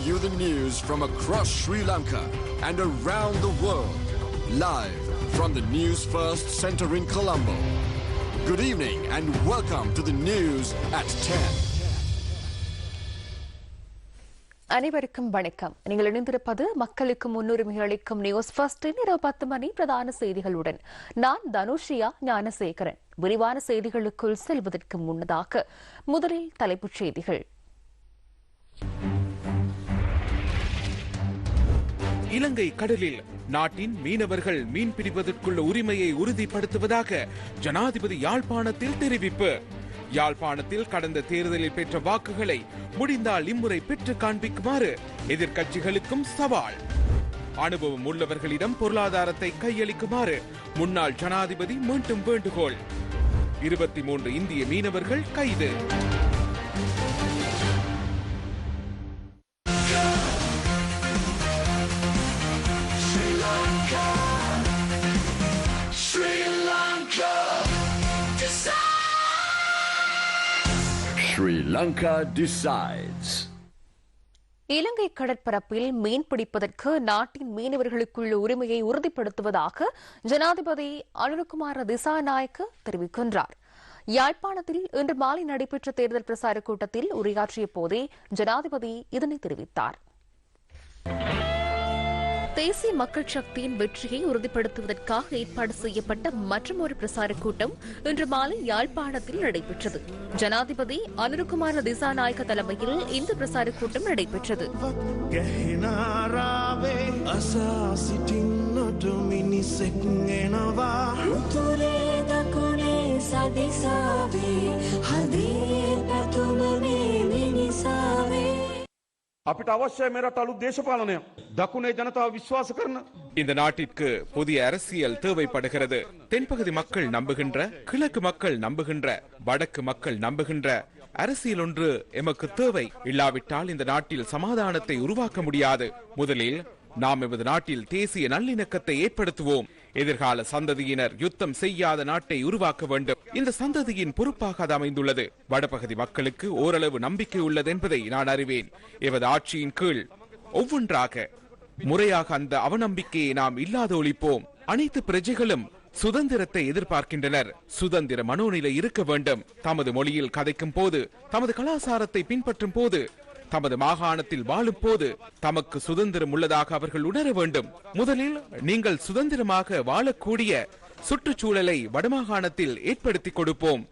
bring you the news from across Sri Lanka and around the world. Live from the News First Center in Colombo. Good evening and welcome to the news at 10. அனைவருக்கும் வணக்கம் நீங்கள் இணைந்திருப்பது மக்களுக்கு முன்னுரிமை அளிக்கும் news ஃபர்ஸ்டின் இரவு பத்து மணி பிரதான செய்திகளுடன் நான் தனுஷியா ஞானசேகரன் விரிவான செய்திகளுக்குள் செல்வதற்கு முன்னதாக முதலில் தலைப்புச் செய்திகள் இலங்கை கடலில் நாட்டின் மீனவர்கள் மீன் பிடிப்பதற்குள்ள உரிமையை உறுதிப்படுத்துவதாக ஜனாதிபதி யாழ்ப்பாணத்தில் தெரிவிப்பு. யாழ்ப்பாணத்தில் கடந்த தேர்தலில் பெற்ற வாக்குகளை முடிந்தால் இம்முறை பெற்று காண்பிக்குமாறு எதிர்க்கட்சிகளுக்கும் சவால். அனுபவம் உள்ளவர்களிடம் பொருளாதாரத்தை கையளிக்குமாறு முன்னாள் ஜனாதிபதி மீண்டும் வேண்டுகோள். இருபத்தி மூன்று இந்திய மீனவர்கள் கைது. லங்கா டிசைட்ஸ் இலங்கை கடற்பரப்பில் மீன் பிடிப்பதற்கு நாட்டின் மீனவர்களுக்குள்ள உரிமையை உறுதிப்படுத்துவதாக ஜனாதிபதி அனுரகுமார திசாநாயக்க தெரிவிக்கின்றார். யாழ்ப்பாணத்தில் இன்று மாலை நடைபெற்ற தேர்தல் பிரசார கூட்டத்தில் உரையாற்றிய போதே ஜனாதிபதி இதனை தெரிவித்தார். தேசிய மக்கள் சக்தியின் வெற்றியை உறுதிப்படுத்துவதற்காக ஏற்பாடு செய்யப்பட்ட மற்றொரு பிரசார கூட்டம் இன்று மாலை யாழ்ப்பாணத்தில் நடைபெற்றது. ஜனாதிபதி அனுருகுமார் திசாநாயக தலைமையில் இந்த பிரசார கூட்டம் நடைபெற்றது. சதிசாவே ஹதே பதுமமே மினிசாவே අපිට අවශ්‍යය මෙරට අලුත් දේශපාලනයක්. දකුණේ ජනතාව විශ්වාස කරන இந்த நாட்டிற்கு புதிய அரசியல் தேவைப்படுகிறது தென்பகுதி மக்கள் நம்புகின்ற கிழக்கு மக்கள் நம்புகின்ற வடக்கு மக்கள் நம்புகின்ற அரசியல் ஒன்று எமக்கு தேவை இல்லாவிட்டால் இந்த நாட்டில் சமாதானத்தை உருவாக்க முடியாது முதலில் நாம் எமது நாட்டில் தேசிய நல்லிணக்கத்தை ஏற்படுத்துவோம் எதிர்கால சந்ததியினர் யுத்தம் செய்யாத நாட்டை உருவாக்க வேண்டும். இந்த சந்ததியின் பொறுப்பாக அது அமைந்துள்ளது. வடபகுதி மக்களுக்கு ஓரளவு நம்பிக்கை உள்ளது என்பதை நான் அறிவேன். இவது ஆட்சியின் கீழ் ஒவ்வொன்றாக முறையாக அந்த அவநம்பிக்கையை நாம் இல்லாத ஒழிப்போம். அனைத்து பிரஜைகளும் சுதந்திரத்தை எதிர்பார்க்கின்றனர். சுதந்திர மனோநிலை இருக்க வேண்டும். தமது மொழியில் கதைக்கும் போது தமது கலாசாரத்தை பின்பற்றும் போது தமது மாகாணத்தில் வாழும் போது தமக்கு சுதந்திரம் உள்ளதாக அவர்கள் உணர வேண்டும். முதலில் நீங்கள் சுதந்திரமாக வாழக்கூடிய சுற்றுச்சூழலை வடமாகாணத்தில் ஏற்படுத்தி கொடுப்போம்.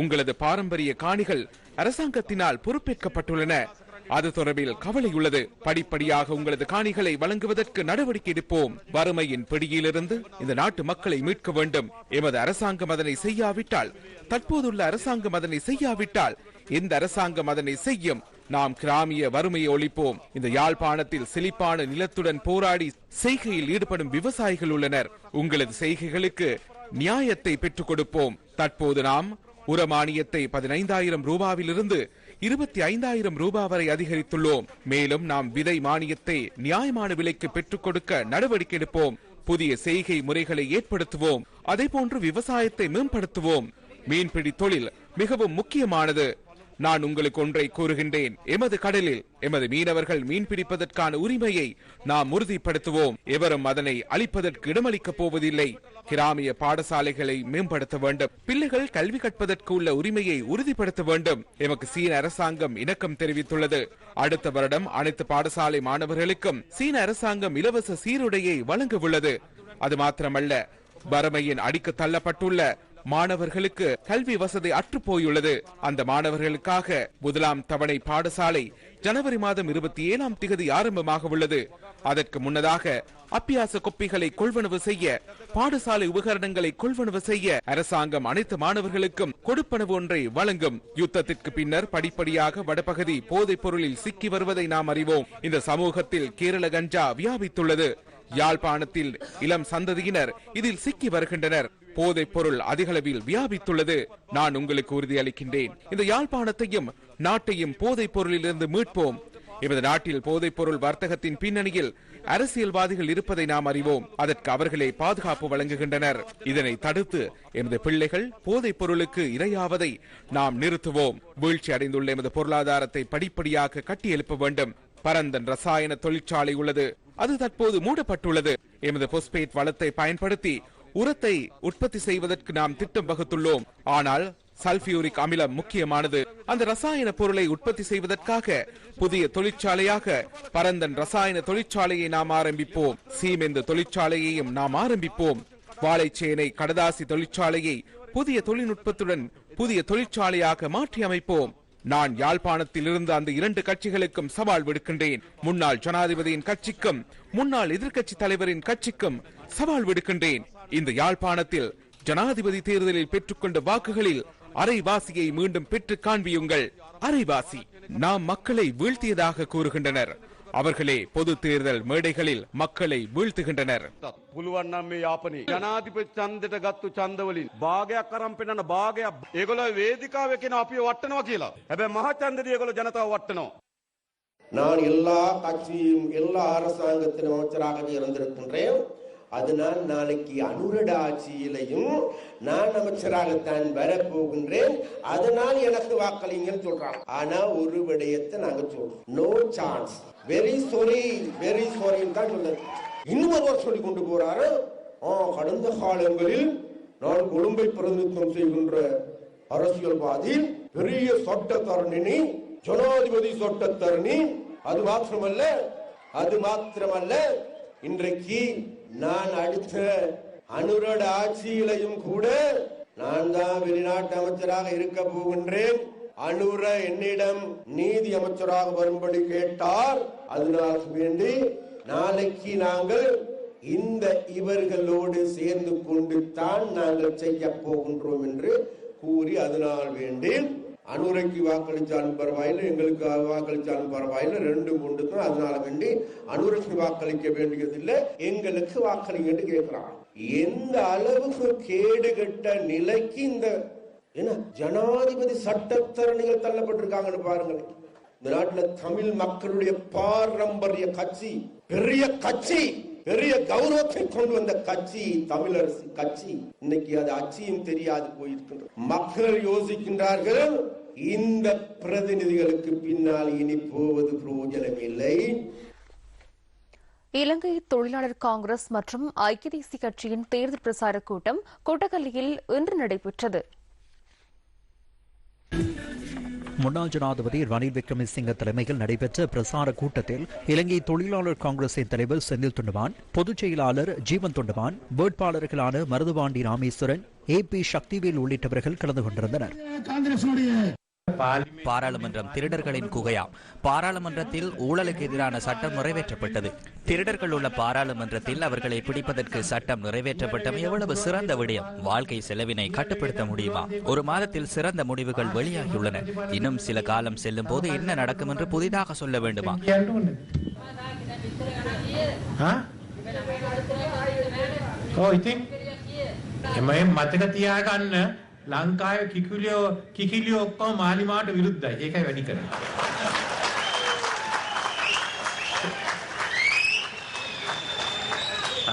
உங்களது பாரம்பரிய காணிகள் அரசாங்கத்தினால் பொறுப்பேற்கப்பட்டுள்ளன. அது தொடர்பில் கவலை உள்ளது. படிப்படியாக உங்களது காணிகளை வழங்குவதற்கு நடவடிக்கை எடுப்போம். வறுமையின் பிடியிலிருந்து இந்த நாட்டு மக்களை மீட்க வேண்டும். எமது அரசாங்கம் அதனை செய்யாவிட்டால் தற்போதுள்ள அரசாங்கம் அதனை செய்யாவிட்டால் எந்த அரசாங்கம் அதனை செய்யும்? நாம் கிராமிய வறுமையை ஒழிப்போம். இந்த யாழ்ப்பாணத்தில் செழிப்பான நிலத்துடன் போராடி செய்கையில் ஈடுபடும் விவசாயிகள் உள்ளனர். உங்களது செய்கைகளுக்கு நியாயத்தை பெற்றுக் கொடுப்போம். தற்போது நாம் உரமானியத்தை பதினைந்தாயிரம் ரூபாவிலிருந்து இருபத்தி ஐந்தாயிரம் ரூபாய் வரை அதிகரித்துள்ளோம். மேலும் நாம் விதை மானியத்தை நியாயமான விலைக்கு பெற்றுக் கொடுக்க நடவடிக்கை எடுப்போம். புதிய செய்கை முறைகளை ஏற்படுத்துவோம். அதேபோன்று விவசாயத்தை மேம்படுத்துவோம். மீன்பிடி தொழில் மிகவும் முக்கியமானது. நான் உங்களுக்கு ஒன்றை கூறுகின்றேன். எமது கடலில் எமது மீனவர்கள் மீன் பிடிப்பதற்கான உரிமையை நாம் உறுதிப்படுத்துவோம். எவரும் அதனை அளிப்பதற்கு இடமளிக்கப் போவதில்லை. கிராமிய பாடசாலைகளை மேம்படுத்த வேண்டும். பிள்ளைகள் கல்வி கற்பதற்கு உள்ள உரிமையை உறுதிப்படுத்த வேண்டும். எமக்கு சீன அரசாங்கம் இணக்கம் தெரிவித்துள்ளது. அடுத்த வருடம் அனைத்து பாடசாலை மாணவர்களுக்கும் சீன அரசாங்கம் இலவச சீருடையை வழங்க உள்ளது. அது மாத்திரமல்ல வறுமையின் அடிக்கு தள்ளப்பட்டுள்ள மாணவர்களுக்கு கல்வி வசதி அற்றுப்போயுள்ளது. அந்த மாணவர்களுக்காக முதலாம் தவணை பாடசாலை ஜனவரி மாதம் இருபத்தி ஏழாம் திகதி ஆரம்பமாக உள்ளது. அதற்கு முன்னதாக அப்பியாச கொப்பிகளை கொள்வனவு செய்ய பாடசாலை உபகரணங்களை கொள்வனவு செய்ய அரசாங்கம் அனைத்து மாணவர்களுக்கும் கொடுப்பனவு ஒன்றை வழங்கும். யுத்தத்திற்கு பின்னர் படிப்படியாக வடபகுதி போதைப் பொருளில் சிக்கி வருவதை நாம் அறிவோம். இந்த சமூகத்தில் கேரள கஞ்சா வியாபித்துள்ளது. யாழ்ப்பாணத்தில் இளம் சந்ததியினர் இதில் சிக்கி வருகின்றனர். போதைப் பொருள் அதிகளவில் வியாபித்துள்ளது. நான் உங்களுக்கு உறுதியளிக்கின்றேன். இந்த யாழ்ப்பாணத்தையும் நாட்டையும் போதைப் பொருளிலிருந்து மீட்போம். எமது நாட்டில் போதைப் பொருள் வர்த்தகத்தின் பின்னணியில் அரசியல்வாதிகள் இருப்பதை நாம் அறிவோம். அதற்கு அவர்களே பாதுகாப்பு வழங்குகின்றனர். இதனை தடுத்து எமது பிள்ளைகள் போதைப் பொருளுக்கு இரையாவதை நாம் நிறுத்துவோம். வீழ்ச்சி அடைந்துள்ள எமது பொருளாதாரத்தை படிப்படியாக கட்டியெழுப்ப வேண்டும். பரந்தன் ரசாயன தொழிற்சாலை உள்ளது. அது தற்போது மூடப்பட்டுள்ளது. எமது பொஸ்பேட் வளத்தை பயன்படுத்தி உரத்தை உற்பத்தி செய்வதற்கு நாம் திட்டம் வகுத்துள்ளோம். ஆனால் சல்பியூரிக் அமிலம் முக்கியமானது. அந்த ரசாயன பொருளை உற்பத்தி செய்வதற்காக புதிய தொழிற்சாலையாக பரந்தன் ரசாயன தொழிற்சாலையை நாம் ஆரம்பிப்போம். சீமெந்து தொழிற்சாலையையும் நாம் ஆரம்பிப்போம். வாழைச்சேனை கடதாசி தொழிற்சாலையை புதிய தொழில்நுட்பத்துடன் புதிய தொழிற்சாலையாக மாற்றி அமைப்போம். நான் யாழ்ப்பாணத்தில் இருந்த அந்த இரண்டு கட்சிகளுக்கும் சவால் விடுக்கின்றேன். முன்னாள் ஜனாதிபதியின் கட்சிக்கும் முன்னாள் எதிர்க்கட்சி தலைவரின் கட்சிக்கும் சவால் விடுக்கின்றேன். இந்த யாழ்ப்பாணத்தில் ஜனாதிபதி தேர்தலில் பெற்றுக்கொண்ட வாக்குகளில் அரைவாசியை மீண்டும் பெற்று காண்பியுங்கள் அரைவாசி நாம் மக்களை வீழ்த்தியதாக கூறுகின்றனர் அவர்களே பொது தேர்தல் மேடைகளில் மக்களை வீழ்த்துகின்றனர் පුළුවන් නම් මේ යාපනයේ ජනාධිපති ඡන්දෙට ගත්තු ඡන්දවලින් භාගයක් අරන් පෙන්නන භාගයක් ඒගොල්ලෝ වේදිකාවේ කියන අපිව වටනවා කියලා. හැබැයි මහ ඡන්දෙදී ඒගොල්ලෝ ජනතාව වටනවා. நான் எல்லா கட்சியும் எல்லா அரசாங்கத்திலும் அமைச்சராகவே இருந்திருக்கின்றேன் அதனால் நாளைக்கு அனுரட ஆட்சியிலையும் நான் அமைச்சராகத்தான் வரப்போகின்றேன். அதனால் எனக்கு வாக்களிங்கன்னு சொல்றாங்க ஆனா ஒரு விடயத்தை நாங்க சொல்றோம். No chance very sorry very சாரின்னு தான் சொல்லுது இன்னும் ஒருவர் சொல்லி கொண்டு போறாரு. ஆ கடந்த காலங்களில் நான் கொழும்பை பிரதிநிதித்துவம் செய்கின்ற அரசியல்வாதி பெரிய சட்டத்தரணினி ஜனாதிபதி சட்டத்தரணி. அது மாத்திரமல்ல அது மாத்திரமல்ல இன்றைக்கு நான் அடுத்த அனுரட ஆட்சியிலையும் கூட நான் தான் வெளிநாட்டு அமைச்சராக இருக்க போகின்றேன். அனுர என்னிடம் நீதி அமைச்சராக வரும்படி கேட்டார். அதனால் வேண்டி நாளைக்கு நாங்கள் இந்த இவர்களோடு சேர்ந்து கொண்டு தான் நாங்கள் செய்ய போகின்றோம் என்று கூறி அதனால் வேண்டி அனுரைக்கு வாக்களிச்சாலும் பரவாயில்லை எங்களுக்கு வாக்களிச்சாலும் பரவாயில்லை ரெண்டும் ஒன்று தான். அதனால வேண்டி அனுரைக்கு வாக்களிக்க வேண்டியதில்லை எங்களுக்கு வாக்களிங்கன்னு கேட்கிறான் எந்த அளவுக்கு கேடு கட்ட நிலைக்கு இந்த என்ன ஜனாதிபதி சட்டத்தரணிகள் தள்ளப்பட்டிருக்காங்கன்னு பாருங்களேன். இந்த நாட்டுல தமிழ் மக்களுடைய பாரம்பரிய கட்சி பெரிய கட்சி. பெரிய கௌரவத்தை கொண்டு வந்த கட்சி தமிழரசு கட்சி இன்னைக்கு அது அச்சியும் தெரியாது போயிருக்கின்ற மக்கள் யோசிக்கின்றார்கள் இந்த பிரதிநிதிகளுக்கு பின்னால் இனி போவது பிரோஜனம் இல்லை. இலங்கை தொழிலாளர் காங்கிரஸ் மற்றும் ஐக்கிய தேசிய கட்சியின் தேர்தல் பிரசார கூட்டம் கொட்டகல்லியில் இன்று நடைபெற்றது. முன்னாள் ஜனாதிபதி ரணில் விக்ரமசிங்க தலைமையில் நடைபெற்ற பிரசார கூட்டத்தில் இலங்கை தொழிலாளர் காங்கிரசின் தலைவர் செந்தில் துண்டவான் பொதுச் செயலாளர் ஜீவன் துண்டவான் வேட்பாளர்களான மருதுபாண்டி ராமேஸ்வரன் ஏ பி சக்திவேல் உள்ளிட்டவர்கள் கலந்து கொண்டிருந்தனர். பாராளுமன்றம் திருடர்களின் குகையாம் பாராளுமன்றத்தில் ஊழலுக்கு எதிரான சட்டம் நிறைவேற்றப்பட்டது திருடர்கள் உள்ள பாராளுமன்றத்தில் அவர்களை பிடிப்பதற்கு சட்டம் நிறைவேற்றப்பட்டமை எவ்வளவு சிறந்த விடயம் வாழ்க்கை செலவினை கட்டுப்படுத்த முடியுமா ஒரு மாதத்தில் சிறந்த முடிவுகள் வெளியாகியுள்ளன இன்னும் சில காலம் செல்லும் போது என்ன நடக்கும் என்று புதிதாக சொல்ல வேண்டுமா ඔව් ඉතින් එමය මතක තියාගන්න ලංකාවේ කිකිලියෝ කිකිලියෝ ඔක්කොම මාලිමාට විරුද්ධයි. ඒකයි වැඩි කරන්නේ.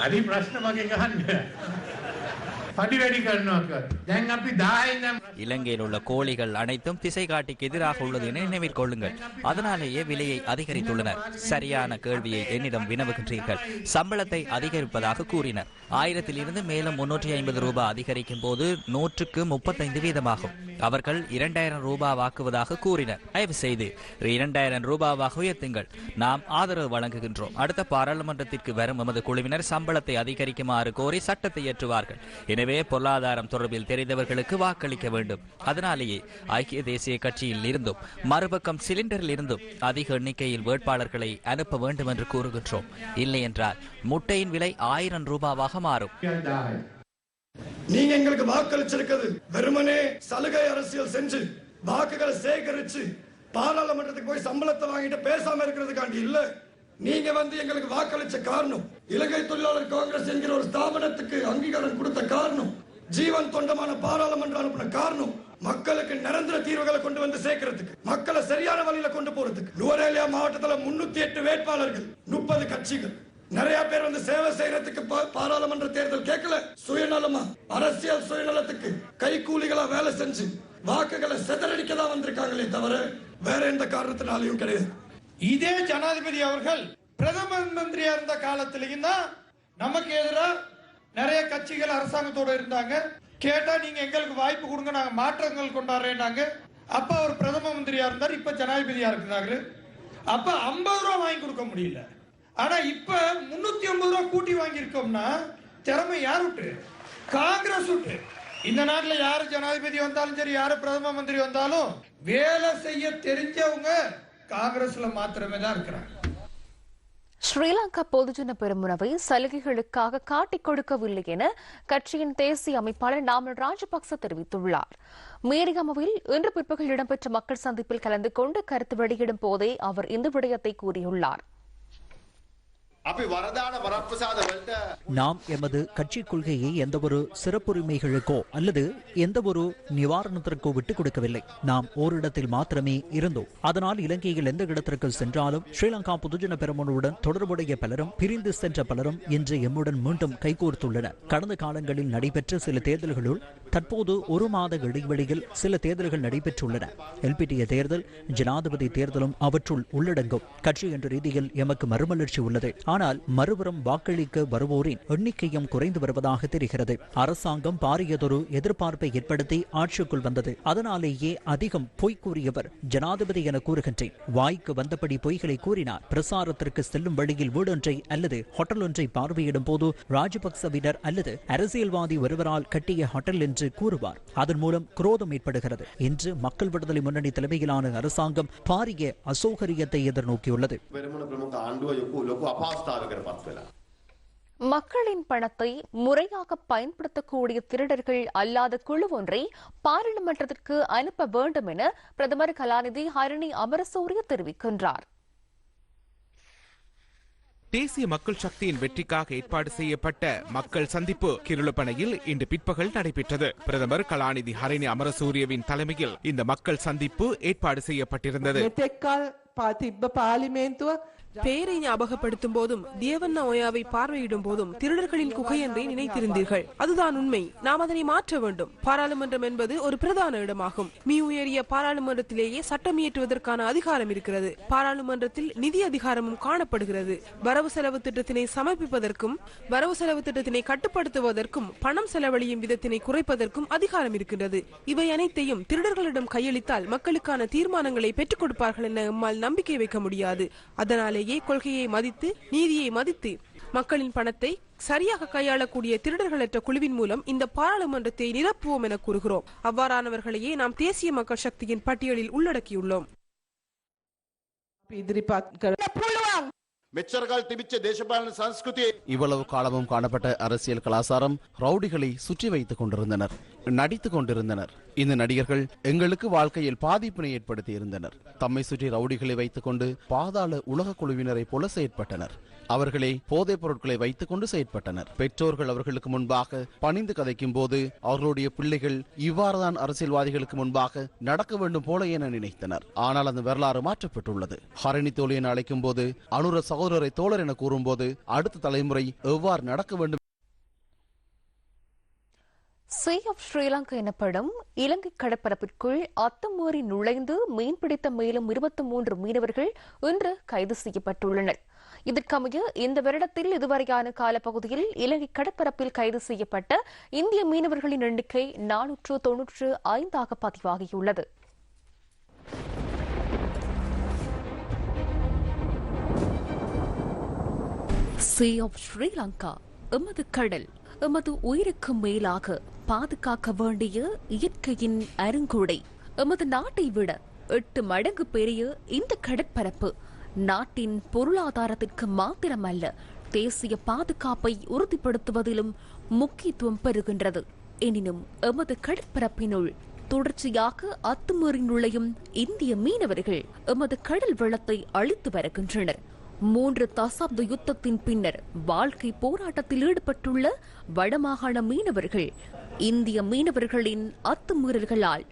හරි ප්‍රශ්න මගෙන් අහන්න. இலங்கையில் உள்ள கோழிகள் அனைத்தும் திசை காட்டிக்கு எதிராக உள்ளது என நினைவில் கொள்ளுங்கள். அதனாலேயே விலையை அதிகரித்துள்ளனர். சரியான கேள்வியை என்னிடம் வினவுகின்றீர்கள். சம்பளத்தை அதிகரிப்பதாக கூறினர். ஆயிரத்திலிருந்து மேலும் முன்னூற்றி ஐம்பது ரூபாய் அதிகரிக்கும் போது நூற்றுக்கு முப்பத்தைந்து வீதமாகும். அவர்கள் இரண்டாயிரம் ரூபாய் வாக்குவதாக கூறினர். தயவு செய்து இரண்டாயிரம் ரூபாவாக உயர்த்துங்கள். நாம் ஆதரவு வழங்குகின்றோம். அடுத்த பாராளுமன்றத்திற்கு வரும் எமது குழுவினர் சம்பளத்தை அதிகரிக்குமாறு கோரி சட்டத்தை ஏற்றுவார்கள். எனவே பொருளாதாரம் தொடர்பில் தெரிந்தவர்களுக்கு வாக்களிக்க வேண்டும். அதனாலேயே ஐக்கிய தேசிய கட்சியில் இருந்தும் மறுபக்கம் சிலிண்டரில் இருந்தும் அதிக எண்ணிக்கையில் வேட்பாளர்களை அனுப்ப வேண்டும் என்று கூறுகின்றோம். இல்லை என்றால் முட்டையின் விலை ஆயிரம் ரூபாவாக மாறும். நீங்க எங்களுக்கு வாக்களிச்சிருக்கிறது. வெறுமனே சலுகை அரசியல் செஞ்சு வாக்குகளை சேகரிச்சு பாராளுமன்றத்துக்கு போய் சம்பளத்தை வாங்கிட்டு பேசாம இருக்கிறதுக்காண்டி இல்ல. நீங்க வந்து எங்களுக்கு வாக்களிச்ச காரணம் இலங்கை தொழிலாளர் காங்கிரஸ் என்கிற ஒரு ஸ்தாபனத்துக்கு அங்கீகாரம் கொடுத்த காரணம் ஜீவன் தொண்டமான பாராளுமன்றம் அனுப்பின காரணம் மக்களுக்கு நிரந்தர தீர்வுகளை கொண்டு வந்து சேர்க்கறதுக்கு மக்களை சரியான வழியில கொண்டு போறதுக்கு. நுவரேலியா மாவட்டத்துல முன்னூத்தி எட்டு வேட்பாளர்கள் முப்பது கட்சிகள். நிறைய பேர் வந்து சேவை செய்யறதுக்கு பாராளுமன்ற தேர்தல் கேட்கல. சுயநலமா. அரசியல் சுயநலத்துக்கு கைகூலிகளா வேலை செஞ்சு வாக்குகளை செதறடிக்க தான் வந்திருக்காங்களே தவிர வேற எந்த காரணத்தினாலையும் கிடையாது. இதே ஜனாதிபதி அவர்கள் பிரதம மந்திரியா இருந்த காலத்திலையும் தான் நமக்கு எதிராக நிறைய கட்சிகள் அரசாங்கத்தோட இருந்தாங்க. கேட்டா நீங்க எங்களுக்கு வாய்ப்பு கொடுங்க நாங்க மாற்றங்கள் கொண்டாடுறேன்னாங்க அப்ப அவர் பிரதம மந்திரியா இருந்தார் இப்ப ஜனாதிபதியா இருக்கிறாரு. அப்ப ஐம்பது ரூபா வாங்கி கொடுக்க முடியல. ஆனா இப்ப முன்னூத்தி ஐம்பது ரூபா கூட்டி வாங்கியிருக்கோம்னா திறமை யார் விட்டு காங்கிரஸ் விட்டு இந்த நாட்டுல யாரு ஜனாதிபதி வந்தாலும் சரி யாரு பிரதம மந்திரி வந்தாலும் வேலை செய்ய தெரிஞ்சவங்க காங்கிரஸ்ல மாத்திரமே தான் இருக்கிறாங்க. ஸ்ரீலங்கா பொதுஜன பெருமுனவை சலுகைகளுக்காக காட்டிக் கொடுக்கவில்லை என கட்சியின் தேசிய அமைப்பாளர் நாமல் ராஜபக்ச தெரிவித்துள்ளார். மேரிகமவில் இன்று பிற்பகல் இடம்பெற்ற மக்கள் சந்திப்பில் கலந்து கொண்டு கருத்து வெளியிடும் போதே அவர் இந்த விடயத்தை கூறியுள்ளார். நாம் எமது கட்சி கொள்கையை எந்தவொரு சிறப்புரிமைகளுக்கோ அல்லது எந்தவொரு நிவாரணத்திற்கோ விட்டுக் கொடுக்கவில்லை. நாம் ஓரிடத்தில் மாத்திரமே இருந்தோம். அதனால் இலங்கையில் எந்த இடத்திற்கு சென்றாலும் ஸ்ரீலங்கா பொதுஜன பெருமனுடன் தொடர்புடைய பலரும் பிரிந்து சென்ற பலரும் இன்று எம்முடன் மீண்டும் கைகோர்த்துள்ளனர். கடந்த காலங்களில் நடைபெற்ற சில தேர்தல்களுள் தற்போது ஒரு மாத இடைவெளியில் சில தேர்தல்கள் நடைபெற்றுள்ளன. எல்பிடிய தேர்தல் ஜனாதிபதி தேர்தலும் அவற்றுள் உள்ளடங்கும். கட்சி என்ற ரீதியில் எமக்கு மறுமலர்ச்சி உள்ளது. ஆனால் மறுபுறம் வாக்களிக்க வருவோரின் எண்ணிக்கையும் குறைந்து வருவதாக தெரிகிறது. அரசாங்கம் பாரியதொரு எதிர்பார்ப்பை ஏற்படுத்தி ஆட்சிக்குள் வந்தது. அதனாலேயே அதிகம் பொய் கூறியவர் ஜனாதிபதி என கூறுகின்றேன். வாய்க்கு வந்தபடி பொய்களை கூறினார் பிரசாரத்திற்கு செல்லும் வழியில் வீடொன்றை அல்லது ஹோட்டல் ஒன்றை பார்வையிடும் போது ராஜபக்சவினர் அல்லது அரசியல்வாதி ஒருவரால் கட்டிய ஹோட்டல் என்று கூறுவார். அதன் மூலம் குரோதம் ஏற்படுகிறது. இன்று மக்கள் விடுதலை முன்னணி தலைமையிலான அரசாங்கம் பாரிய அசௌகரியத்தை எதிர்நோக்கியுள்ளது. පෙරමුණ ප්‍රමුඛ ආණ්ඩුව යොකු ලොකු අපහස්ථාවකට පත් වෙලා. மக்களின் பணத்தை முறையாக பயன்படுத்தக்கூடிய திருடர்கள் அல்லாத குழு ஒன்றை பாராளுமன்றத்திற்கு அனுப்ப வேண்டும் என பிரதமர் கலாநிதி ஹரணி அமரசூரிய தெரிவிக்கின்றார் தேசிய மக்கள் சக்தியின் வெற்றிக்காக ஏற்பாடு செய்யப்பட்ட மக்கள் சந்திப்பு கிருளப்பனையில் இன்று பிற்பகல் நடைபெற்றது பிரதமர் கலாநிதி ஹரிணி அமரசூரியவின் தலைமையில் இந்த மக்கள் சந்திப்பு ஏற்பாடு செய்யப்பட்டிருந்தது මෙතෙක්කල් තිබ්බ පාලිමේන්තුව பெயரை ஞாபகப்படுத்தும் போதும் தேவன் ஓயாவை பார்வையிடும் போதும் திருடர்களின் குகை என்றே நினைத்திருந்தீர்கள். அதுதான் உண்மை. நாம் அதனை மாற்ற வேண்டும். பாராளுமன்றம் என்பது ஒரு பிரதான இடமாகும். மீ உயரிய பாராளுமன்றத்திலேயே சட்டம் இயற்றுவதற்கான அதிகாரம் இருக்கிறது. பாராளுமன்றத்தில் நிதி அதிகாரமும் காணப்படுகிறது. வரவு செலவு திட்டத்தினை சமர்ப்பிப்பதற்கும் வரவு செலவு திட்டத்தினை கட்டுப்படுத்துவதற்கும் பணம் செலவழியும் விதத்தினை குறைப்பதற்கும் அதிகாரம் இருக்கின்றது. இவை அனைத்தையும் திருடர்களிடம் கையளித்தால் மக்களுக்கான தீர்மானங்களை பெற்றுக் கொடுப்பார்கள் என நம்மால் நம்பிக்கை வைக்க முடியாது. அதனாலே அதனாலேயே கொள்கையை மதித்து நீதியை மதித்து மக்களின் பணத்தை சரியாக கையாளக்கூடிய திருடர்களற்ற குழுவின் மூலம் இந்த பாராளுமன்றத்தை நிரப்புவோம் என கூறுகிறோம். அவ்வாறானவர்களையே நாம் தேசிய மக்கள் சக்தியின் பட்டியலில் உள்ளடக்கியுள்ளோம். இவ்வளவு காலமும் காணப்பட்ட அரசியல் கலாச்சாரம் ரவுடிகளை சுற்றி வைத்துக் கொண்டிருந்தனர் நடித்துக் கொண்டிருந்தனர். இந்த நடிகர்கள் எங்களுக்கு வாழ்க்கையில் பாதிப்பினை ஏற்படுத்தி இருந்தனர் தம்மை சுற்றி ரவுடிகளை வைத்துக் கொண்டு பாதாள உலக குழுவினரை போல செயற்பட்டனர். அவர்களே போதைப் பொருட்களை வைத்துக் கொண்டு செயற்பட்டனர். பெற்றோர்கள் அவர்களுக்கு முன்பாக பணிந்து கதைக்கும் போது அவர்களுடைய பிள்ளைகள் இவ்வாறுதான் அரசியல்வாதிகளுக்கு முன்பாக நடக்க வேண்டும் போல என நினைத்தனர். ஆனால் அந்த வரலாறு மாற்றப்பட்டுள்ளது. ஹரணி தோழி என அழைக்கும் போது அனுர சகோதரரை தோழர் என கூறும்போது அடுத்த தலைமுறை எவ்வாறு நடக்க வேண்டும்? சே ஆஃப் ஸ்ரீலங்கா எனப்படும் இலங்கை கடற்பரப்பிற்குள் அத்துமீறி நுழைந்து மீன்பிடித்த மேலும் இருபத்தி மூன்று மீனவர்கள் இன்று கைது செய்யப்பட்டுள்ளனர். இதற்கமைய இந்த வருடத்தில் இதுவரையான காலப்பகுதியில் இலங்கை கடற்பரப்பில் கைது செய்யப்பட்ட இந்திய மீனவர்களின் எண்ணிக்கை நானூற்று தொன்னூற்று ஐந்தாக பதிவாகியுள்ளது. சே ஆஃப் ஸ்ரீலங்கா எமது கடல் எமது உயிருக்கு மேலாக பாதுகாக்க வேண்டிய இயற்கையின் அருங்கொடை. எமது நாட்டை விட எட்டு மடங்கு பெரிய இந்த கடற்பரப்பு நாட்டின் பொருளாதாரத்திற்கு மாத்திரமல்ல தேசிய பாதுகாப்பை உறுதிப்படுத்துவதிலும் முக்கியத்துவம் பெறுகின்றது. எனினும் எமது கடற்பரப்பினுள் தொடர்ச்சியாக அத்துமீறி நுழையும் இந்திய மீனவர்கள் எமது கடல் வளத்தை அழித்து வருகின்றனர். மூன்று தசாப்த யுத்தத்தின் பின்னர் வாழ்க்கை போராட்டத்தில் ஈடுபட்டுள்ள வடமாகாண மீனவர்கள். இந்திய மீனவர்களின் அத்துமீறல்களால்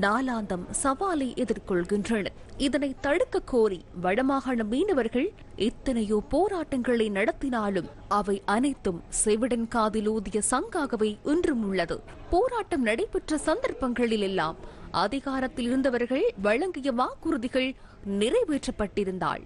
நாளாந்தம் சவாலை எதிர்கொள்கின்றனர். இதனை தடுக்க கோரி வடமாகாண மீனவர்கள் எத்தனையோ போராட்டங்களை நடத்தினாலும் அவை அனைத்தும் செவிடன் காதில் ஊதிய சங்காகவே இன்றும் உள்ளது போராட்டம் நடைபெற்ற சந்தர்ப்பங்களில் எல்லாம் அதிகாரத்தில் இருந்தவர்கள் வழங்கிய வாக்குறுதிகள் நிறைவேற்றப்பட்டிருந்தாள்.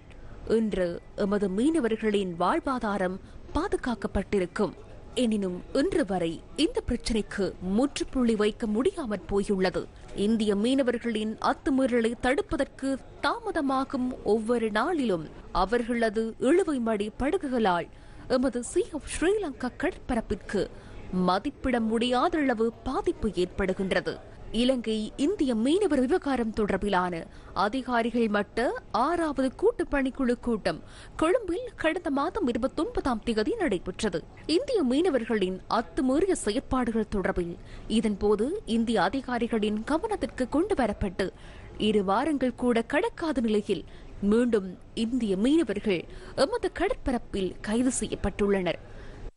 இன்று எமது மீனவர்களின் வாழ்வாதாரம் பாதுகாக்கப்பட்டிருக்கும். எனினும் இன்று வரை இந்த பிரச்சினைக்கு முற்றுப்புள்ளி வைக்க முடியாமற் போயுள்ளது. இந்திய மீனவர்களின் அத்துமீறலை தடுப்பதற்கு தாமதமாகும் ஒவ்வொரு நாளிலும் அவர்களது இழுவை மடி படகுகளால் எமது சி ஆஃப் ஸ்ரீலங்கா கடற்பரப்பிற்கு மதிப்பிட முடியாதளவு பாதிப்பு ஏற்படுகின்றது. இலங்கை இந்திய மீனவர் விவகாரம் தொடர்பிலான அதிகாரிகள் மட்ட ஆறாவது கூட்டு பணிக்குழு கூட்டம் கொழும்பில் கடந்த மாதம் இருபத்தி ஒன்பதாம் தேதி நடைபெற்றது. இந்திய மீனவர்களின் அத்துமீறிய செயற்பாடுகள் தொடர்பில் இதன்போது இந்திய அதிகாரிகளின் கவனத்திற்கு கொண்டு வரப்பட்டு இரு வாரங்கள் கூட கடக்காத நிலையில் மீண்டும் இந்திய மீனவர்கள் எமது கடற்பரப்பில் கைது செய்யப்பட்டுள்ளனர்.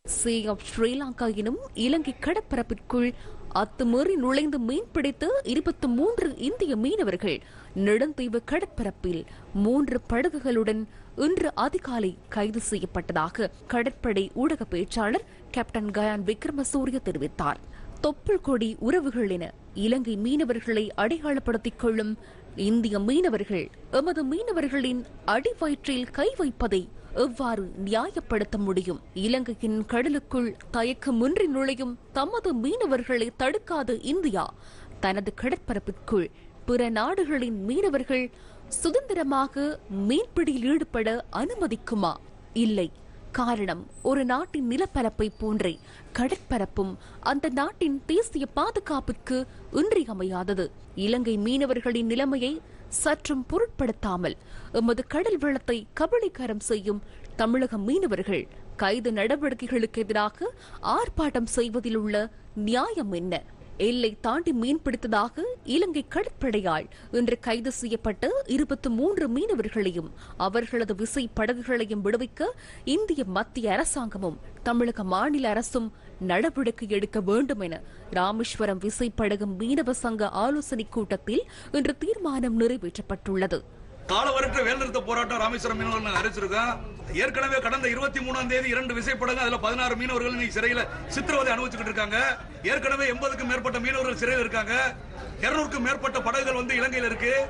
சி ஆஃப் ஸ்ரீலங்கா எனும் இலங்கை கடற்பரப்பிற்குள் அத்துமீறி நுழைந்து மீன் பிடித்து இருபத்தி மூன்று இந்திய மீனவர்கள் நெடுந்தீவு கடற்பரப்பில் மூன்று படகுகளுடன் இன்று அதிகாலை கைது செய்யப்பட்டதாக கடற்படை ஊடக பேச்சாளர் கேப்டன் கயான் விக்ரமசூரிய தெரிவித்தார். தொப்புள் கொடி உறவுகள் என இலங்கை மீனவர்களை அடையாளப்படுத்திக் கொள்ளும் இந்திய மீனவர்கள் எமது மீனவர்களின் அடிவயிற்றில் கை வைப்பதை எவ்வாறு நியாயப்படுத்த முடியும்? இலங்கையின் கடலுக்குள் தயக்கமின்றி நுழையும் தமது மீனவர்களை தடுக்காத இந்தியா. தனது கடற்பரப்பிற்குள் பிற நாடுகளின் மீனவர்கள் சுதந்திரமாக மீன்பிடியில் ஈடுபட அனுமதிக்குமா? இல்லை. காரணம் ஒரு நாட்டின் நிலப்பரப்பை போன்றே கடற்பரப்பும் அந்த நாட்டின் தேசிய பாதுகாப்புக்கு இன்றியமையாதது. இலங்கை மீனவர்களின் நிலைமையை சற்றும் பொருட்படுத்தாமல் எமது கடல் வளத்தை கபளீகரம் செய்யும் தமிழக மீனவர்கள் கைது நடவடிக்கைகளுக்கு எதிராக ஆர்ப்பாட்டம் செய்வதில் உள்ள நியாயம் என்ன? எல்லை தாண்டி மீன்பிடித்ததாக இலங்கை கடற்படையால் இன்று கைது செய்யப்பட்ட இருபத்தி மூன்று மீனவர்களையும் அவர்களது விசை படகுகளையும் விடுவிக்க இந்திய மத்திய அரசாங்கமும் தமிழக மாநில அரசும் நடவடிக்கை எடுக்க வேண்டும் என ராமேஸ்வரம் விசைப்படகு மீனவ சங்க ஆலோசனை கூட்டத்தில் இன்று தீர்மானம் நிறைவேற்றப்பட்டுள்ளது. காலவரற்ற வேலைநிறுத்த போராட்டம் ராமேஸ்வரம் மீனவர்கள் அறிவிச்சிருக்கோம் ஏற்கனவே கடந்த இருபத்தி மூணாம் தேதி இரண்டு விசைப்படகு அதுல பதினாறு மீனவர்கள் இன்னைக்கு சிறையில சித்திரவதை அனுபவிச்சுக்கிட்டு இருக்காங்க. ஏற்கனவே எண்பதுக்கும் மேற்பட்ட மீனவர்கள் சிறையில் இருக்காங்க. இருநூறுக்கும் மேற்பட்ட படகுகள் வந்து இலங்கையில் இருக்கு.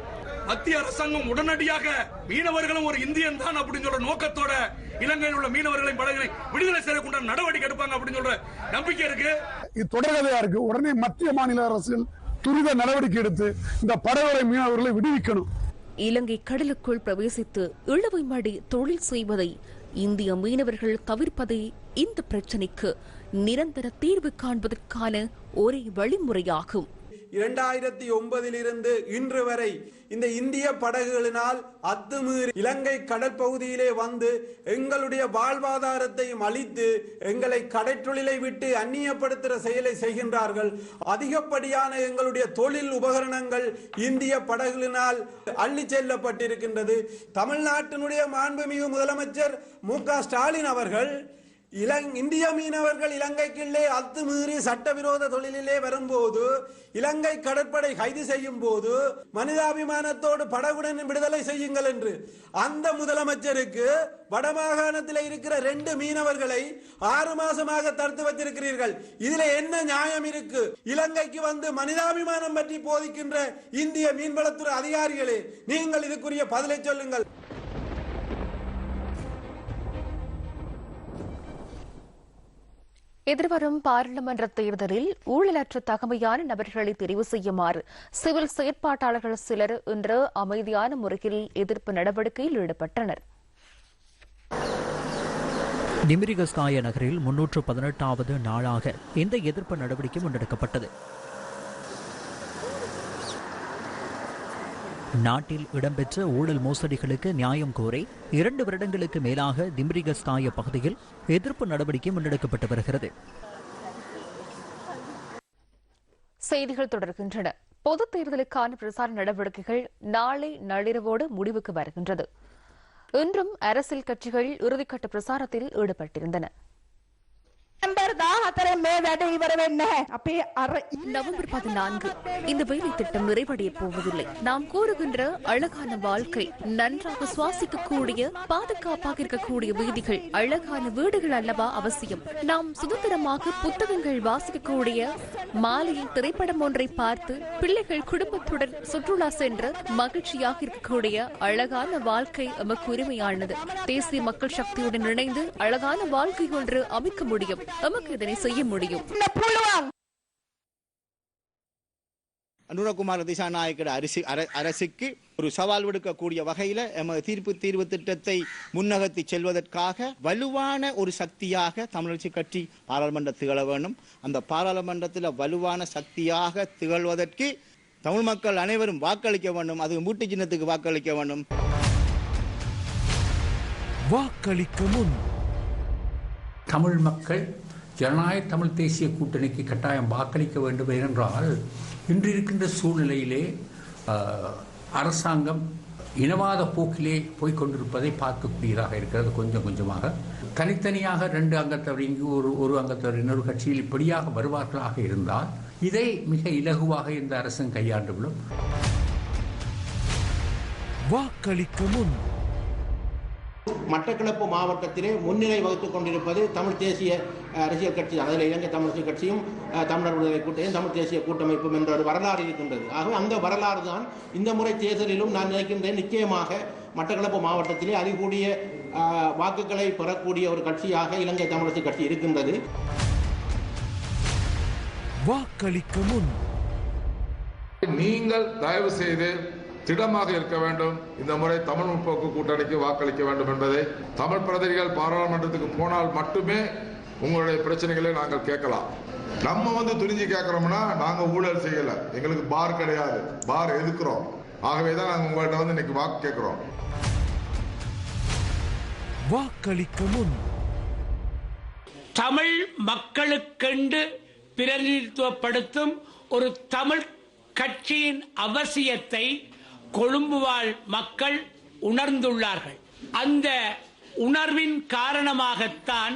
மத்திய அரசாங்கம் உடனடியாக மீனவர்களும் ஒரு இந்தியன் தான் அப்படின்னு சொல்ற நோக்கத்தோட இலங்கையில் உள்ள மீனவர்களின் படகுகளை விடுதலை செய்யக்கூடிய நடவடிக்கை எடுப்பாங்க அப்படின்னு சொல்ற நம்பிக்கை இருக்கு. இது தொடர்கதையா இருக்கு. உடனே மத்திய மாநில அரசுகள் துரித நடவடிக்கை எடுத்து இந்த படகுகளை மீனவர்களை விடுவிக்கணும். இலங்கை கடலுக்குள் பிரவேசித்து இழுவை மடி தொழில் செய்வதை இந்திய மீனவர்கள் தவிர்ப்பதே இந்த பிரச்சினைக்கு நிரந்தர தீர்வு காண்பதற்கான ஒரே வழிமுறையாகும். இரண்டாயிரத்தி ஒன்பதிலிருந்து இன்று வரை இந்த இந்திய படகுகளினால் அத்துமீறி இலங்கை கடற்பகுதியிலே வந்து எங்களுடைய வாழ்வாதாரத்தையும் அழித்து எங்களை கடற்றொழிலை விட்டு அந்நியப்படுத்துகிற செயலை செய்கின்றார்கள். அதிகப்படியான எங்களுடைய தொழில் உபகரணங்கள் இந்திய படகுகளினால் அள்ளி செல்லப்பட்டிருக்கின்றது. தமிழ்நாட்டினுடைய மாண்புமிகு முதலமைச்சர் மு க ஸ்டாலின் அவர்கள் இலங் இந்திய மீனவர்கள் இலங்கைக்குள்ளே அத்துமீறி சட்டவிரோத தொழிலிலே வரும்போது இலங்கை கடற்படை கைது செய்யும் போது மனிதாபிமானத்தோடு படகுடன் விடுதலை செய்யுங்கள் என்று அந்த முதலமைச்சருக்கு வடமாகாணத்தில் இருக்கிற ரெண்டு மீனவர்களை ஆறு மாசமாக தடுத்து வச்சிருக்கிறீர்கள் இதுல என்ன நியாயம் இருக்கு? இலங்கைக்கு வந்து மனிதாபிமானம் பற்றி போதிக்கின்ற இந்திய மீன்வளத்துறை அதிகாரிகளே நீங்கள் இதுக்குரிய பதிலை சொல்லுங்கள். எதிர்வரும் பாராளுமன்ற தேர்தலில் ஊழலற்ற தகமையான நபர்களை தெரிவு செய்யுமாறு சிவில் செயற்பாட்டாளர்கள் சிலர் இன்று அமைதியான முறையில் எதிர்ப்பு நடவடிக்கையில் ஈடுபட்டனர். டிமிரிகஸ்காய நகரில் முன்னூற்று பதினெட்டாவது நாளாக இந்த எதிர்ப்பு நடவடிக்கை முன்னெடுக்கப்பட்டது. நாட்டில் இடம்பெற்ற ஊழல் மோசடிகளுக்கு நியாயம் கோரி இரண்டு வருடங்களுக்கு மேலாக திம்ரிகஸ்தாய பகுதியில் எதிர்ப்பு நடவடிக்கை முன்னெடுக்கப்பட்டு வருகிறது. செய்திகள் தொடர்கின்றன. பொதுத் தேர்தலுக்கான பிரசார நடவடிக்கைகள் நாளை நள்ளிரவோடு முடிவுக்கு வருகின்றது. இன்றும் அரசியல் கட்சிகள் இறுதிக்கட்ட பிரசாரத்தில் ஈடுபட்டிருந்தன. நவம்பர் பதினான்கு. இந்த வேலை திட்டம் நிறைவடைய போவதில்லை. நாம் கூறுகின்ற அழகான வாழ்க்கை நன்றாக சுவாசிக்க கூடிய பாதுகாப்பாக இருக்கக்கூடிய வீதிகள் அழகான வீடுகள் அல்லவா அவசியம். நாம் சுதந்திரமாக புத்தகங்கள் வாசிக்கக்கூடிய மாலையில் திரைப்படம் ஒன்றை பார்த்து பிள்ளைகள் குடும்பத்துடன் சுற்றுலா சென்று மகிழ்ச்சியாக இருக்கக்கூடிய அழகான வாழ்க்கை நமக்கு உரிமையானது. தேசிய மக்கள் சக்தியுடன் இணைந்து அழகான வாழ்க்கை ஒன்று அமைக்க முடியும். எமக்கு இதனை செய்ய முடியும். அனுரகுமார் திசாநாயக்கட அரிசி அர- அரசுக்கு ஒரு சவால் விடுக்கக்கூடிய வகையில எமது தீர்ப்பு தீர்வு திட்டத்தை முன்னகர்த்தி செல்வதற்காக வலுவான ஒரு சக்தியாக தமிழரசு கட்சி பாராளுமன்ற திகழ வேண்டும். அந்த பாராளுமன்றத்தில் வலுவான சக்தியாக திகழ்வதற்கு தமிழ் மக்கள் அனைவரும் வாக்களிக்க வேண்டும். அது மூட்டு சின்னத்துக்கு வாக்களிக்க வேண்டும். வாக்களிக்க முன் தமிழ் மக்கள் ஜனநாயக தமிழ் தேசிய கூட்டணிக்கு கட்டாயம் வாக்களிக்க வேண்டும் ஏனென்றால் இன்று இருக்கின்ற சூழ்நிலையிலே அரசாங்கம் இனவாத போக்கிலே போய்கொண்டிருப்பதை பார்க்கக்கூடியதாக இருக்கிறது கொஞ்சம் கொஞ்சமாக. தனித்தனியாக ரெண்டு அங்கத்தவர் இங்கு ஒரு ஒரு அங்கத்தவர் இன்னொரு கட்சியில் இப்படியாக வருவார்களாக இருந்தால் இதை மிக இலகுவாக இந்த அரசும் கையாண்டுவிடும் வாக்களிக்க முன் மட்டக்களப்பு மாவட்டத்திலே முன்னிலை வகுத்துக் கொண்டிருப்பது தமிழ் தேசிய அரசியல் கட்சி அதில் இலங்கை தமிழ் கட்சியும் தமிழர் விடுதலை கூட்டணியும் தமிழ் தேசிய கூட்டமைப்பும் என்ற ஒரு வரலாறு இருக்கின்றது. ஆகவே அந்த வரலாறு தான் இந்த முறை தேர்தலிலும் நான் நினைக்கின்றேன் நிச்சயமாக மட்டக்களப்பு மாவட்டத்திலே அதிகூடிய வாக்குகளை பெறக்கூடிய ஒரு கட்சியாக இலங்கை தமிழரசு கட்சி இருக்கின்றது. வாக்களிக்க முன். நீங்கள் தயவு செய்து திடமாக இருக்க வேண்டும். இந்த முறை தமிழ் முற்போக்கு கூட்டணிக்கு வாக்களிக்க வேண்டும் என்பதை தமிழ் பிரதிநிதிகள் பாராளுமன்றத்துக்கு போனால் மட்டுமே உங்களுடைய பிரச்சனைகளை நாங்கள் கேட்கலாம். நம்ம வந்து துணிஞ்சு கேட்கறோம்னா நாங்க ஊழல் செய்யல. எங்களுக்கு பார் கிடையாது. பார் எதுக்குறோம்? ஆகவே தான் நாங்க உங்கள்கிட்ட வந்து இன்னைக்கு வாக்கு கேட்கிறோம். வாக்களிக்க முன். தமிழ் மக்களுக்கென்று பிரதிநிதித்துவப்படுத்தும் ஒரு தமிழ் கட்சியின் அவசியத்தை கொழும்பு வாழ் மக்கள் உணர்ந்துள்ளார்கள். அந்த உணர்வின் காரணமாகத்தான்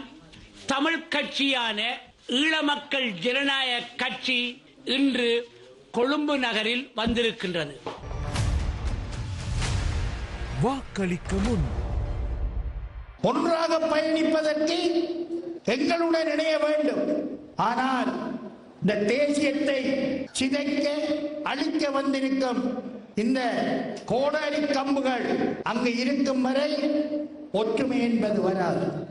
தமிழ் கட்சியான ஈழமக்கள் ஜனநாயக கட்சி இன்று கொழும்பு நகரில் வந்திருக்கின்றது. வாக்களிக்க முன். ஒன்றாக பயணிப்பதற்கு எங்களுடன் இணைய வேண்டும். ஆனால் இந்த தேசியத்தை சிதைக்க அழிக்க வந்திருக்கும் இந்த கோடாரி கம்புகள் அங்கு இருக்கும் வரை ஒற்றுமை என்பது வராது.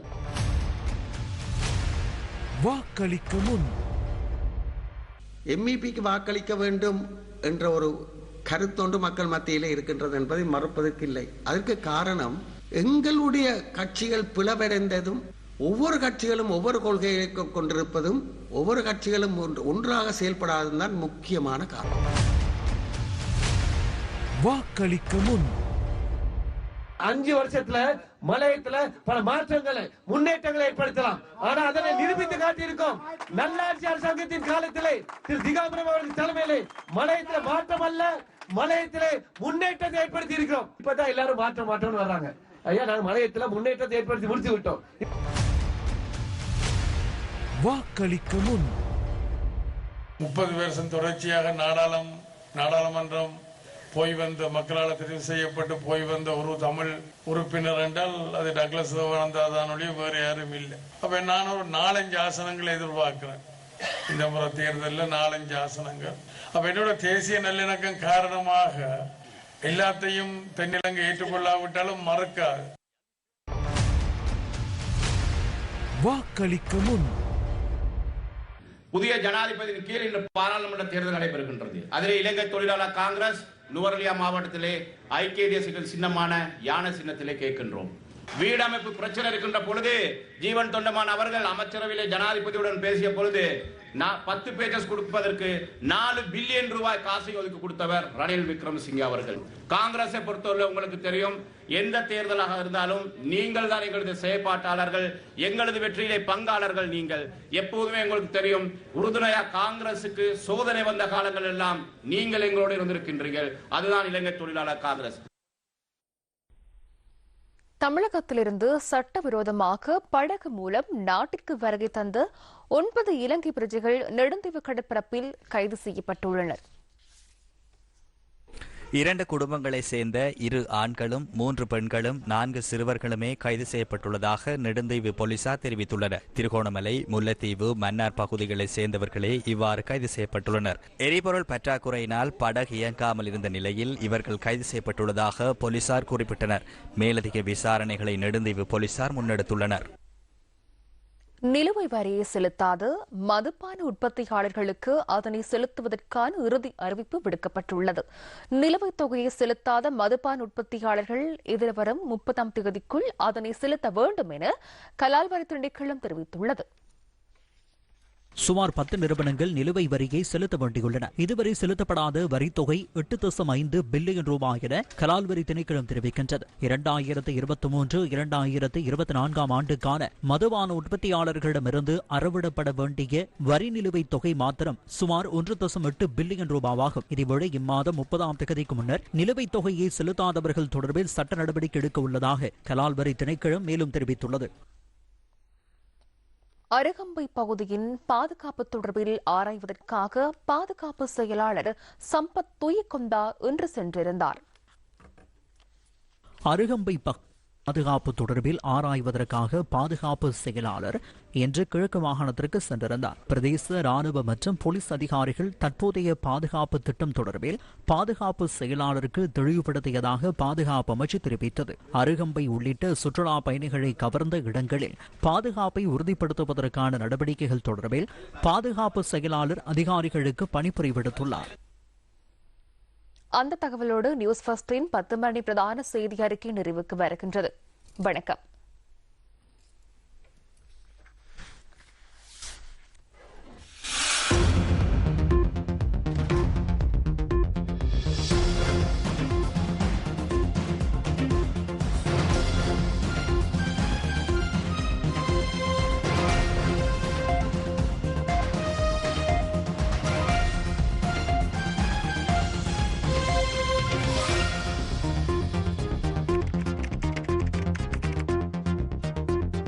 வாக்களிக்க முன். எம்இபிக்கு வாக்களிக்க வேண்டும் என்ற ஒரு கருத்தொன்று மக்கள் மத்தியிலே இருக்கின்றது என்பதை மறுப்பதற்கு இல்லை அதற்கு காரணம் எங்களுடைய கட்சிகள் பிளவடைந்ததும் ஒவ்வொரு கட்சிகளும் ஒவ்வொரு கொள்கையை கொண்டிருப்பதும் ஒவ்வொரு கட்சிகளும் ஒன்று- ஒன்றாக செயல்படாததும் தான் முக்கியமான காரணம். வாக்களிக்க முன். அஞ்சு வருஷத்துல மலையத்துல பல மாற்றங்களை முன்னேற்றங்களை ஏற்படுத்தலாம். ஆனா அதனை நிரூபித்து காட்டியிருக்கோம். நல்லாட்சி அரசாங்கத்தின் காலத்திலே திரு திகாம்பரம் அவர்கள் தலைமையிலே மலையத்துல மாற்றம் அல்ல மலையத்திலே முன்னேற்றத்தை ஏற்படுத்தி இருக்கிறோம் இப்பதான் எல்லாரும் மாற்றம் மாற்றம்னு வர்றாங்க. ஐயா நாங்க மலையத்துல முன்னேற்றத்தை ஏற்படுத்தி முடித்து விட்டோம். வாக்களிக்க முன். முப்பது வருஷம் தொடர்ச்சியாக நாடாளும் நாடாளுமன்றம் போய் வந்த மக்களால் தெரிவு செய்யப்பட்டு போய் வந்த ஒரு தமிழ் உறுப்பினர் என்றால் அது டக்ளஸ் தேவானந்தாதானுடைய வேறு யாரும் இல்லை. அப்ப நான் ஒரு நாலஞ்சு ஆசனங்களை எதிர்பார்க்கிறேன். இந்த முறை தேர்தலில் நாலஞ்சு ஆசனங்கள். அப்ப என்னோட தேசிய நல்லிணக்கம் காரணமாக எல்லாத்தையும் தென்னிலங்கை ஏற்றுக்கொள்ளாவிட்டாலும் மறுக்காது. வாக்களிக்க முன். புதிய ஜனாதிபதியின் கீழ் இன்று பாராளுமன்ற தேர்தல் நடைபெறுகின்றது. அதிலே இலங்கை தொழிலாளர் காங்கிரஸ் நுவரலியா மாவட்டத்திலே ஐக்கிய தேசியங்கள் சின்னமான யானை சின்னத்திலே கேட்கின்றோம். வீடமைப்பு பிரச்சனை இருக்கின்ற பொழுது ஜீவன் தொண்டமான் அவர்கள் அமைச்சரவையிலே ஜனாதிபதியுடன் பேசிய பொழுது நான் பத்து பேஜஸ் கொடுப்பதற்கு நாலு பில்லியன் ரூபாய் காசை ஒதுக்கி கொடுத்தவர் ரணில் விக்ரமசிங்கே அவர்கள். காங்கிரஸை பொறுத்தவரை உங்களுக்கு தெரியும் எந்த தேர்தலாக இருந்தாலும் நீங்கள் தான் எங்களது செயற்பாட்டாளர்கள் எங்களது வெற்றியிலே பங்காளர்கள் நீங்கள். எப்போதுமே உங்களுக்கு தெரியும் உறுதுணையா காங்கிரசுக்கு சோதனை வந்த காலங்கள் எல்லாம் நீங்கள் எங்களோடு இருந்திருக்கின்றீர்கள். அதுதான் இலங்கை தொழிலாளர் காங்கிரஸ். தமிழகத்திலிருந்து சட்டவிரோதமாக படகு மூலம் நாட்டிற்கு வருகை தந்த ஒன்பது இலங்கை பிரஜைகள் நெடுந்தீவு கடற்பரப்பில் கைது செய்யப்பட்டுள்ளனர். இரண்டு குடும்பங்களை சேர்ந்த இரு ஆண்களும் மூன்று பெண்களும் நான்கு சிறுவர்களுமே கைது செய்யப்பட்டுள்ளதாக நெடுந்தீவு போலீசார் தெரிவித்துள்ளனர். திருகோணமலை முல்லைத்தீவு மன்னார் பகுதிகளைச் சேர்ந்தவர்களே இவ்வாறு கைது செய்யப்பட்டுள்ளனர். எரிபொருள் பற்றாக்குறையினால் படகு இயங்காமல் இருந்த நிலையில் இவர்கள் கைது செய்யப்பட்டுள்ளதாக போலீசார் குறிப்பிட்டனர். மேலதிக விசாரணைகளை நெடுந்தீவு போலீசார் முன்னெடுத்துள்ளனர். நிலுவை வரியை செலுத்தாத. மதுபான உற்பத்தியாளர்களுக்கு அதனை செலுத்துவதற்கான இறுதி அறிவிப்பு விடுக்கப்பட்டுள்ளது. நிலுவைத் தொகையை செலுத்தாத மதுபான உற்பத்தியாளர்கள் எதிர்வரும் முப்பதாம் தேதிக்குள் அதனை செலுத்த வேண்டும் என கலால் வரி தெரிவித்துள்ளது. சுமார் பத்து நிறுவனங்கள் நிலுவை வரியை செலுத்த வேண்டியுள்ளன. இதுவரை செலுத்தப்படாத வரித்தொகை எட்டு தசம் ஐந்து பில்லியன் ரூபாய் என கலால் வரி திணைக்களம் தெரிவிக்கின்றது. இரண்டாயிரத்து இருபத்தி மூன்று இரண்டாயிரத்து இருபத்தி நான்காம் ஆண்டுக்கான மதுபான உற்பத்தியாளர்களிடமிருந்து அறவிடப்பட வேண்டிய வரி நிலுவைத் தொகை மாத்திரம் சுமார் ஒன்று தசம் எட்டு பில்லியன் ரூபாவாகும். இதேவேளை இம்மாதம் முப்பதாம் தேதிக்கு முன்னர் நிலுவைத் தொகையை செலுத்தாதவர்கள் தொடர்பில் சட்ட நடவடிக்கை எடுக்க உள்ளதாக கலால் வரி திணைக்களம் மேலும் தெரிவித்துள்ளது. அருகம்பை பகுதியின் பாதுகாப்பு தொடர்பில் ஆராய்வதற்காக பாதுகாப்பு செயலாளர் சம்பத் துயக்கொந்தா இன்று சென்றிருந்தார். அருகம்பை பக் பாதுகாப்பு தொடர்பில் ஆராய்வதற்காக பாதுகாப்பு செயலாளர் இன்று கிழக்கு மாகாணத்திற்கு சென்றிருந்தார். பிரதேச ராணுவ மற்றும் போலீஸ் அதிகாரிகள் தற்போதைய பாதுகாப்பு திட்டம் தொடர்பில் பாதுகாப்பு செயலாளருக்கு தெளிவுபடுத்தியதாக பாதுகாப்பு அமைச்சு தெரிவித்தது. அருகம்பை உள்ளிட்ட சுற்றுலா பயணிகளை கவர்ந்த இடங்களில் பாதுகாப்பை உறுதிப்படுத்துவதற்கான நடவடிக்கைகள் தொடர்பில் பாதுகாப்பு செயலாளர் அதிகாரிகளுக்கு பணிபுரி விடுத்துள்ளார் அந்த தகவலோடு நியூஸ் ஃபர்ஸ்டின் பத்து மணி பிரதான செய்தி அறிக்கை நிறைவுக்கு வருகின்றது. வணக்கம்.